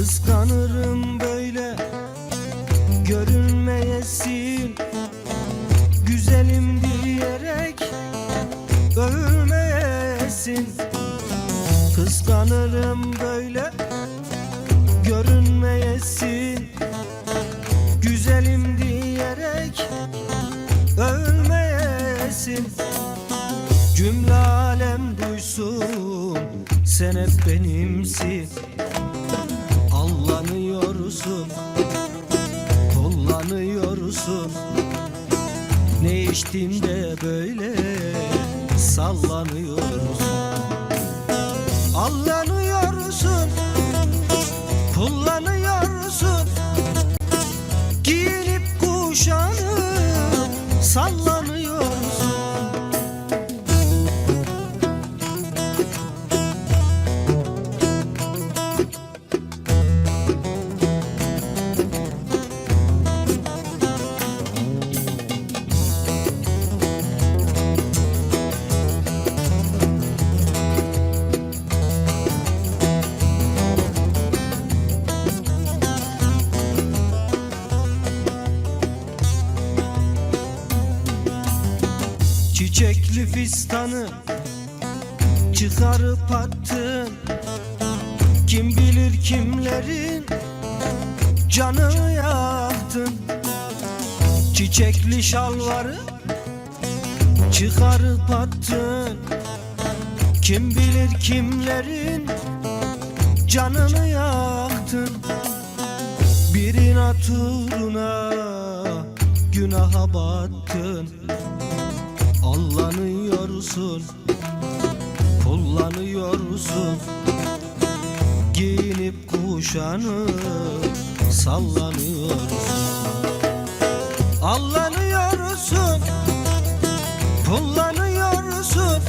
Kıskanırım böyle görünmeyesin. Güzelim diyerek övülmeyesin Kıskanırım böyle görünmeyesin. Güzelim diyerek övülmeyesin Cümle alem duysun sen hep benimsin. Allanıyorsun Kullanıyorsun. Ne içtin de böyle Sallanıyorsun. Allanıyorsun Kullanıyorsun. Giyinip kuşanıp Sallanıyorsun Çiçekli fistanı çıkarıp attın. Kim bilir kimlerin canını yaktın. Çiçekli şalvarı çıkarıp attın. Kim bilir kimlerin canını yaktın. Bir inat uğruna günaha battın Allanıyorsun Kullanıyorsun. Giyinip kuşanıp Sallanıyorsun. Allanıyorsun Kullanıyorsun.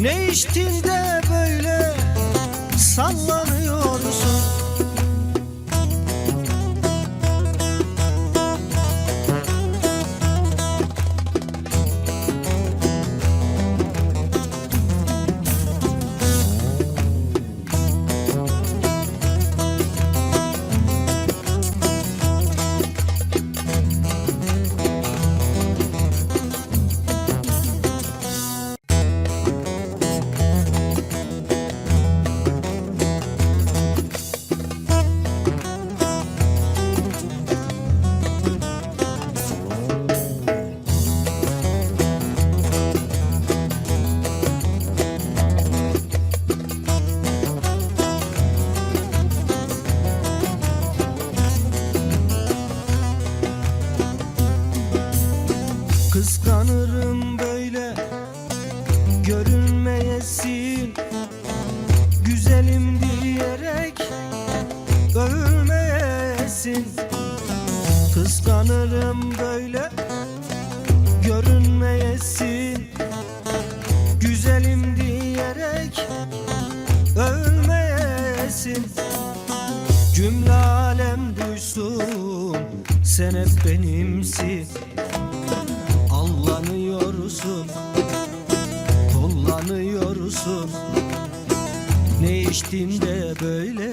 Ne içtin de böyle Sallanıyorsun Kıskanırım böyle Görünmeyesin. Güzelim diyerek Övülmeyesin Kıskanırım böyle Görünmeyesin. Güzelim diyerek Övülmeyesin Cümle alem duysun Sen hep benimsin Ne içtin de böyle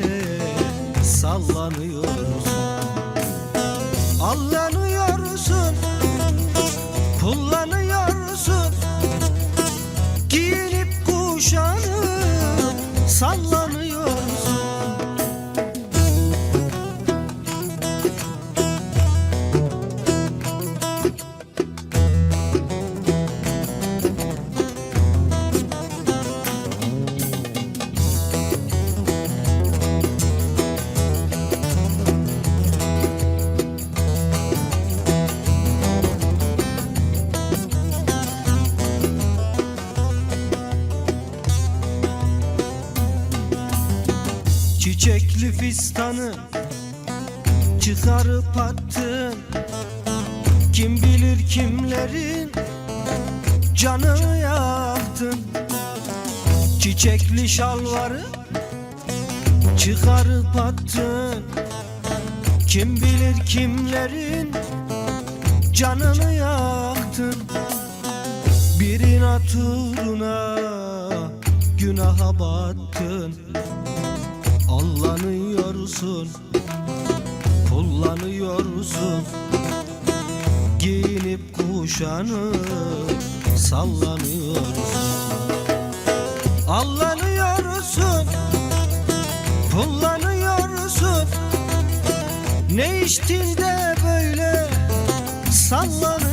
Sallanıyorsun. Allanıyorsun Kullanıyorsun. Giyinip kuşanıp Sallanıyorsun Çiçekli fistanı çıkarıp attın. Kim bilir kimlerin canını yaktın. Çiçekli şalvarı çıkarıp attın. Kim bilir kimlerin canını yaktın. Bir inat uğruna günaha battın Allanıyorsun Kullanıyorsun. Giyinip kuşanıp sallanıyorsun. Allanıyorsun. Kullanıyorsun. Ne içtin de böyle sallanıyorsun